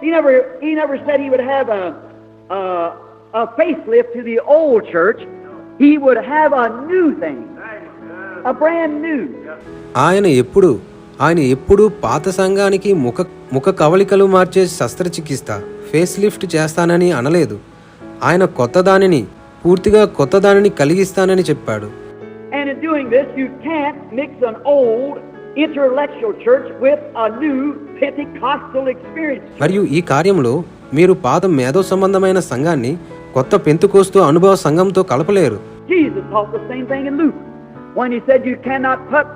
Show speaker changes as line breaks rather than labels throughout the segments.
He never, he never said he would have a, a, a facelift to the old church. He would have a new thing, a brand new.
ఆయన ఎప్పుడు ఆయన ఎప్పుడు పాత సంఘానికి ముఖ ముఖ కవలికలు మార్చే శస్త్రచికిత్స ఫేస్ లిఫ్ట్ చేస్తానని అనలేదు ఆయన కొత్త దానిని పూర్తిగా కొత్త దానిని కలిగిస్తానని చెప్పాడు
And in doing this, you can't mix an old intellectual church with a new Pentecostal experience.
మరియు ఈ కార్యంలో మీరు పాత మేధో సంబంధమైన సంఘాన్ని కొత్త పెంతుకోస్తూ అనుభవ సంఘంతో కలపలేరు
Jesus taught the same thing in Luke when he said you cannot put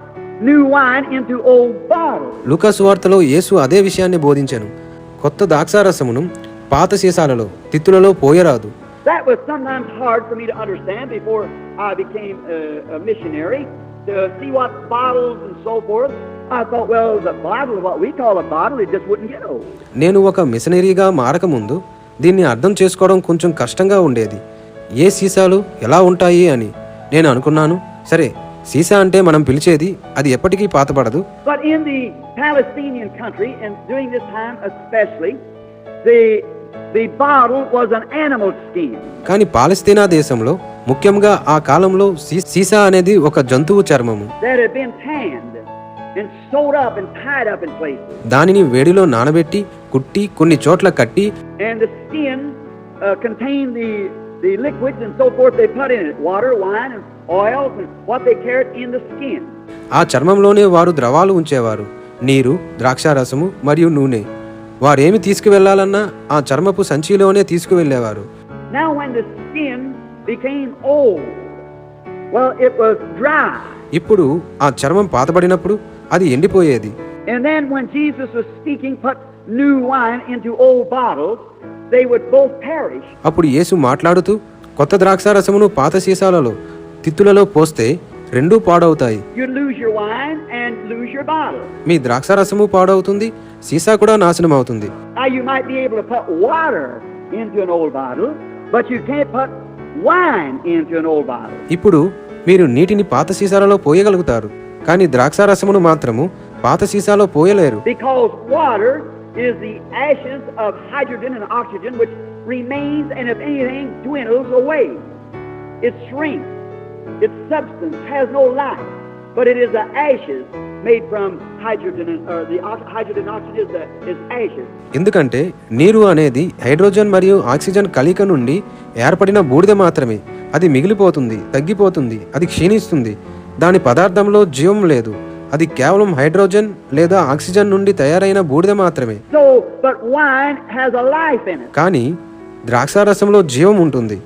new wine into old bottles.
లూకాసు వార్తలో యేసు అదే విషయాన్ని బోధించాను కొత్త ద్రాక్షారసమును పాత సీసాలలో తిత్తులలో పోయరాదు
That was sometimes hard for me to understand before I became a, a missionary to see what bottles and so forth.
నేను ఒక మిషనరీగా మారకముందు దీన్ని అర్థం చేసుకోవడం కొంచెం కష్టంగా ఉండేది. ఏ సీసాలు ఎలా ఉంటాయి అని నేను అనుకున్నాను. సరే సీసా అంటే మనం పిలిచేది అది ఎప్పటికీ పాతపడదు. కానీ పాలస్తీనా దేశంలో ముఖ్యంగా ఆ కాలంలో సీసా అనేది ఒక జంతువు చర్మము. దానిని వేడిలో నానబెట్టి కుట్టి కొన్ని చోట్ల కట్టి ఆ చర్మంలోనే వారు ద్రవాలు ఉంచేవారు నీరు ద్రాక్ష రసము మరియు నూనె. వారేమి తీసుకువెళ్ళాలన్నా ఆ చర్మపు సంచిలోనే తీసుకువెళ్ళేవారు ఇప్పుడు ఆ చర్మం పాతబడినప్పుడు అది ఎండిపోయేది. అప్పుడు యేసు మాట్లాడుతూ కొత్త ద్రాక్ష రసమును పాత సీసాలలో తిత్తులలో పోస్తే రెండు పాడవుతాయి. మీ ద్రాక్ష రసము పాడవుతుంది సీసా కూడా నాశనం అవుతుంది ఇప్పుడు మీరు నీటిని పాత సీసాలలో పోయగలుగుతారు కానీ ద్రాక్ష రసమును మాత్రము పాత సీసాలో పోయలేరు.
It's substance has. But it is the ashes made from hydrogen and or the ox- hydrogen oxygen is the is ashes.
ఎందుకంటే నీరు అనేది హైడ్రోజన్ మరియు ఆక్సిజన్ కలయిక నుండి ఏర్పడిన బూడిద మాత్రమే. అది మిగిలిపోతుంది తగ్గిపోతుంది అది క్షీణిస్తుంది. దాని పదార్థంలో జీవం లేదు. అది కేవలం హైడ్రోజన్ లేదా ఆక్సిజన్ నుండి తయారైన బూడిద మాత్రమే. కానీ ద్రాక్షారసంలో జీవం ఉంటుంది.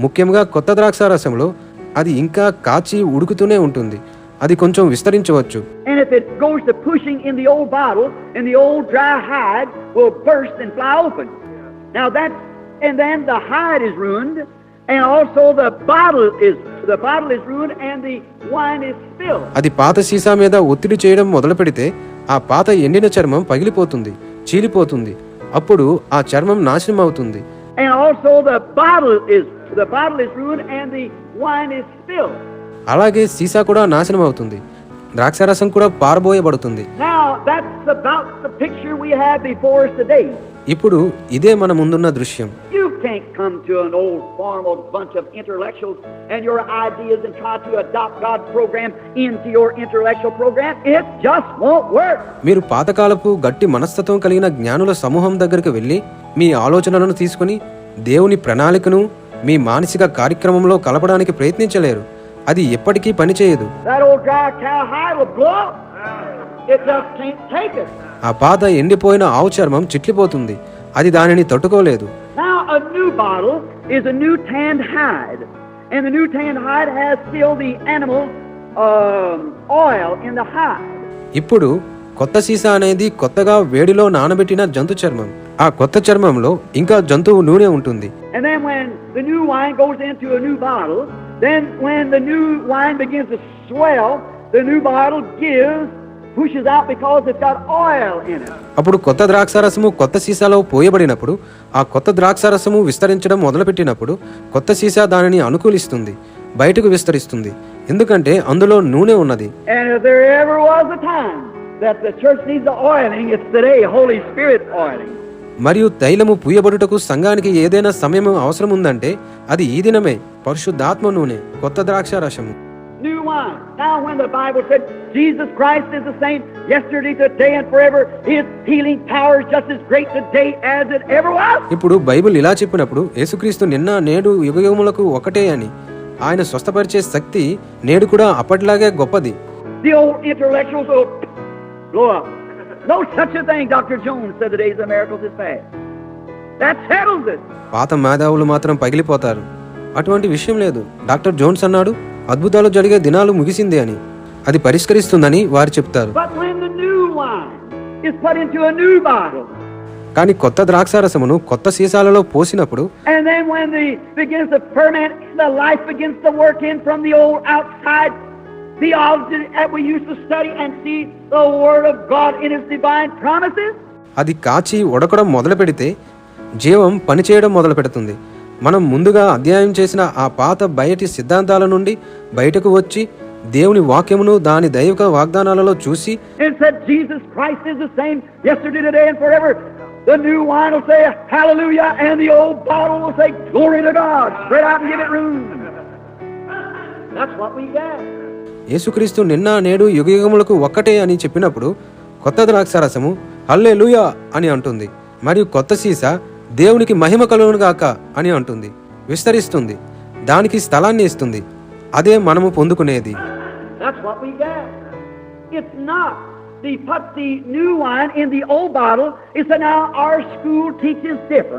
ముఖ్యంగా కొత్త ద్రాక్ష రసంలో అది ఇంకా కాచి ఉడుకుతూనే ఉంటుంది. అది కొంచెం విస్తరించవచ్చు. అది పాత సీసా మీద ఒత్తిడి చేయడం మొదలు పెడితే ఆ పాత ఎండిన చర్మం పగిలిపోతుంది చీలిపోతుంది. అప్పుడు ఆ చర్మం నాశనం అవుతుంది అలాగే సీసా కూడా నాశనం అవుతుంది ద్రాక్షారసం కూడా పారబోయబడుతుంది. ఇప్పుడు ఇదే మన ముందున్న దృశ్యం. మీరు పాతకాలపు గట్టి మనస్తత్వం కలిగిన జ్ఞానుల సమూహం దగ్గరికి వెళ్ళి మీ ఆలోచనలను తీసుకుని దేవుని ప్రణాళికను మీ మానసిక కార్యక్రమంలో కలపడానికి ప్రయత్నించలేరు. అది ఎప్పటికీ పనిచేయదు. ఆ పాత ఎండిపోయిన ఆవు చర్మం చిట్లిపోతుంది. అది దానిని తట్టుకోలేదు. ఇప్పుడు కొత్త సీసా అనేది కొత్తగా వేడిలో నానబెట్టిన జంతు చర్మం ఆ కొత్త చర్మంలో ఇంకా జంతువు నూనె ఉంటుంది. అప్పుడు కొత్త ద్రాక్ష రసము కొత్త సీసాలో పోయబడినప్పుడు ఆ కొత్త ద్రాక్ష రసము విస్తరించడం మొదలుపెట్టినప్పుడు కొత్త సీసా దానిని అనుకూలిస్తుంది బయటకు విస్తరిస్తుంది. ఎందుకంటే అందులో నూనె ఉన్నది.
That the church needs the oiling.
మరియు తైలము పూయబడుటకు సంఘానికి ఏదైనా సమయం అవసరం ఉందంటే అది ఈ దినమే పరిశుద్ధాత్మ నూనె కొత్త
ద్రాక్ష రసము
ఇప్పుడు బైబిల్ ఇలా చెప్పినప్పుడు యేసుక్రీస్తు నిన్న నేడు యుగయుగములకు ఒకటే అని. ఆయన స్వస్థపరిచే శక్తి నేడు కూడా అప్పట్లాగే గొప్పది.
The.
పాత మేధావులు మాత్రం పగిలిపోతారు. అటువంటి విషయం లేదు. డాక్టర్ జోన్స్ అన్నాడు అద్భుతాలు జరిగే దినాలు ముగిసింది అని. అది పరిష్కరిస్తుందని వారు చెప్తారు. కానీ కొత్త ద్రాక్ష రసమును కొత్త సీసాలలో పోసినప్పుడు
the
అది కాచి ఉడకడం మొదలు పెడితే జీవం పనిచేయడం మొదలు పెడుతుంది. మనం ముందుగా అధ్యాయం చేసిన ఆ పాత బయటి సిద్ధాంతాల నుండి బయటకు వచ్చి దేవుని వాక్యమును దాని దైవిక వాగ్దానాలలో చూసి
That's what we get.
యేసుక్రీస్తు నిన్న నేడు యుగయుగములకు ఒక్కటే అని చెప్పినప్పుడు కొత్త ద్రాక్షారసము హల్లే అని అంటుంది. మరియు కొత్త సీసా దేవునికి మహిమ కలుగును గాక అని అంటుంది. విస్తరిస్తుంది. దానికి స్థలాన్ని ఇస్తుంది. అదే మనము పొందుకునేది.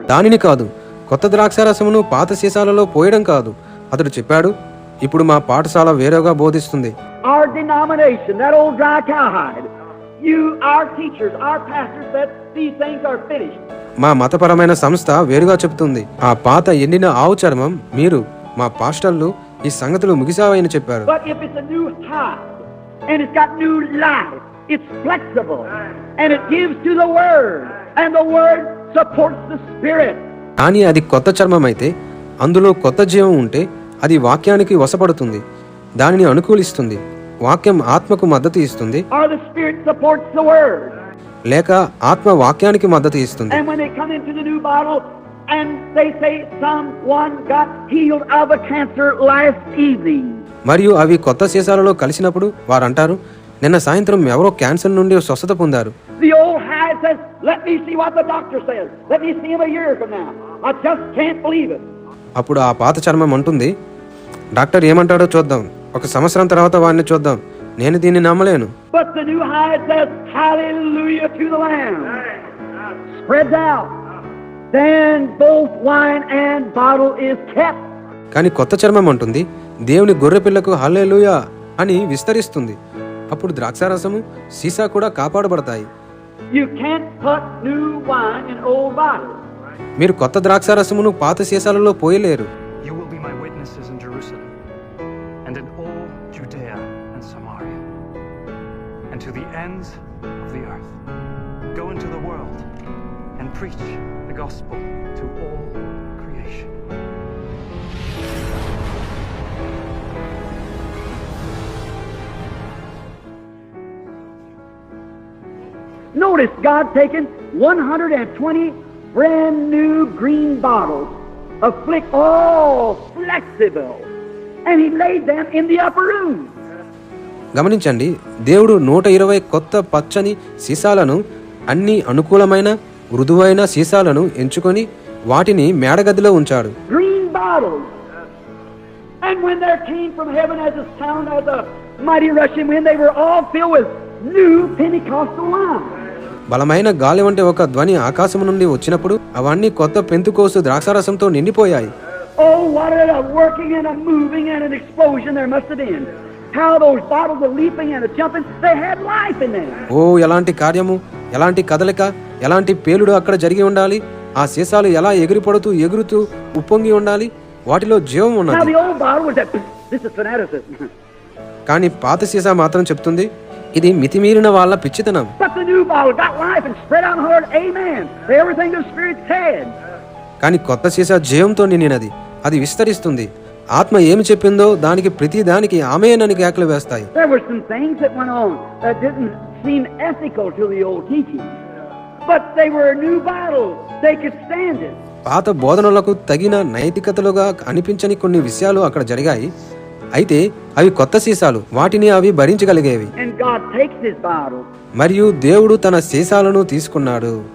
దానిని కాదు. కొత్త ద్రాక్షారసమును పాత సీసాలలో పోయడం కాదు. అతడు చెప్పాడు ఇప్పుడు మా పాఠశాల వేరేగా బోధిస్తుంది. మా మతపరమైన సంస్థ వేరుగా చెబుతుంది. ఆ పాత ఎండిన ఆవు చర్మం మీరు మా పాస్టర్లు ఈ సంగతులు ముగిసావని చెప్పారు. కానీ అది కొత్త చర్మం అయితే అందులో కొత్త జీవం ఉంటే అది వాక్యానికి వసపడుతుంది దానిని అనుకూలిస్తుంది వాక్యం ఆత్మకు మద్దతు ఇస్తుంది లేక ఆత్మ వాక్యానికి మద్దతు ఇస్తుంది మరియు అవి కొత్త సీసాలలో కలిసినప్పుడు వారు అంటారు నిన్న సాయంత్రం ఎవరో క్యాన్సర్ నుండి స్వస్థత పొందారు
Let me see what the doctor says. Let me see him a year from now. I just can't believe it.
అప్పుడు ఆ పాత చర్మం అంటుంది. డాక్టర్ ఏమంటాడో చూద్దాం. ఒక సంవత్సరం తర్వాత వాడిని చూద్దాం. నేను దీన్ని నమ్మలేను. కానీ కొత్త చర్మం అంటుంది. దేవుని గొర్రె పిల్లకు హల్లెలూయా అని విస్తరిస్తుంది. అప్పుడు ద్రాక్షారసము సీసా కూడా కాపాడబడతాయి.
You can't put new wine in old bottles.
మీరు కొత్త ద్రాక్షారసమును పాత సీసాలలో పోయలేరు
You will be my witnesses in Jerusalem and in all Judea and Samaria and to the ends of the earth. Go into the world and preach the gospel to all creation.
Notice God taken 120 brand new green bottles of flick, all flexible, and He laid them in the upper room.
గమనించండి దేవుడు నూట ఇరవై కొత్త పచ్చని సీసాలను అన్ని అనుకూలమైన మృదువైన సీసాలను ఎంచుకొని వాటిని మేడగదిలో ఉంచాడు
Green bottles. And when there came from heaven as a sound as a mighty rushing wind, they were all filled with new Pentecostal wine.
బలమైన గాలి వంటి ఒక ధ్వని ఆకాశం నుండి వచ్చినప్పుడు అవన్నీ కొత్త పెంతుకోసు ద్రాక్షారసంతో నిండిపోయాయి. ఓ ఎలాంటి కార్యము ఎలాంటి కదలిక ఎలాంటి పేలుడు అక్కడ జరిగి ఉండాలి? ఆ సీసాలు ఎలా ఎగిరిపడుతూ ఎగురుతూ ఉప్పొంగి ఉండాలి? వాటిలో జీవం ఉన్నది. కానీ పాత సీసా మాత్రం చెప్తుంది ఇది మితిమీరిన వాళ్ళ పిచ్చితనం. కానీ కొత్త సీసా జయంతో నిండినది. అది విస్తరిస్తుంది. ఆత్మ ఏమి చెప్పిందో దానికి ప్రతి దానికి ఆమె అని కేకలు వేస్తాయి. పాత బోధనలకు తగిన నైతికతలుగా అనిపించని కొన్ని విషయాలు అక్కడ జరిగాయి. అయితే అవి కొత్త సీసాలు. వాటిని అవి భరించగలిగేవి. మరియు దేవుడు తన సీసాలను తీసుకున్నాడు.